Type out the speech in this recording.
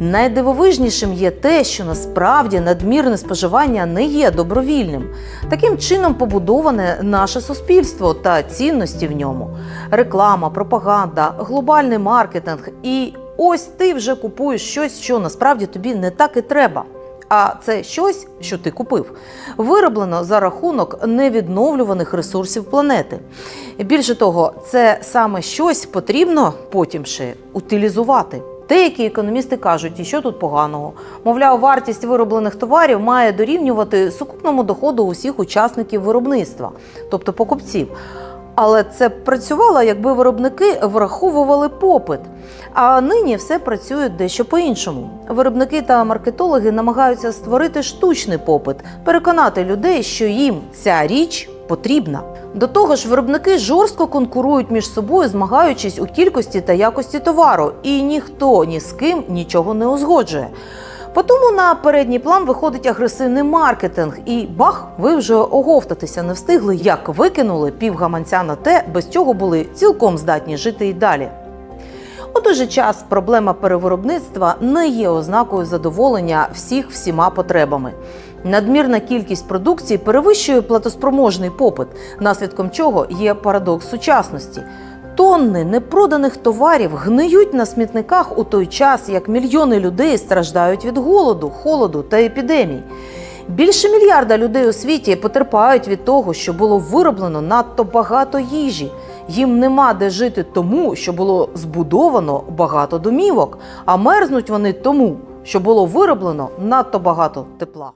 Найдивовижнішим є те, що насправді надмірне споживання не є добровільним. Таким чином побудоване наше суспільство та цінності в ньому. Реклама, пропаганда, глобальний маркетинг. І ось ти вже купуєш щось, що насправді тобі не так і треба. А це щось, що ти купив, вироблено за рахунок невідновлюваних ресурсів планети. Більше того, це саме щось потрібно потім ще утилізувати. Деякі економісти кажуть, і що тут поганого? Мовляв, вартість вироблених товарів має дорівнювати сукупному доходу усіх учасників виробництва, тобто покупців. Але це б працювало, якби виробники враховували попит. А нині все працює дещо по-іншому. Виробники та маркетологи намагаються створити штучний попит, переконати людей, що їм ця річ потрібна. До того ж, виробники жорстко конкурують між собою, змагаючись у кількості та якості товару, і ніхто ні з ким нічого не узгоджує. Потому на передній план виходить агресивний маркетинг, і бах, ви вже оговтатися не встигли, як викинули півгаманця на те, без чого були цілком здатні жити і далі. У той же час проблема перевиробництва не є ознакою задоволення всіх всіма потребами. Надмірна кількість продукції перевищує платоспроможний попит, наслідком чого є парадокс сучасності. Тонни непроданих товарів гниють на смітниках у той час, як мільйони людей страждають від голоду, холоду та епідемій. Більше мільярда людей у світі потерпають від того, що було вироблено надто багато їжі. Їм нема де жити тому, що було збудовано багато домівок, а мерзнуть вони тому, що було вироблено надто багато тепла.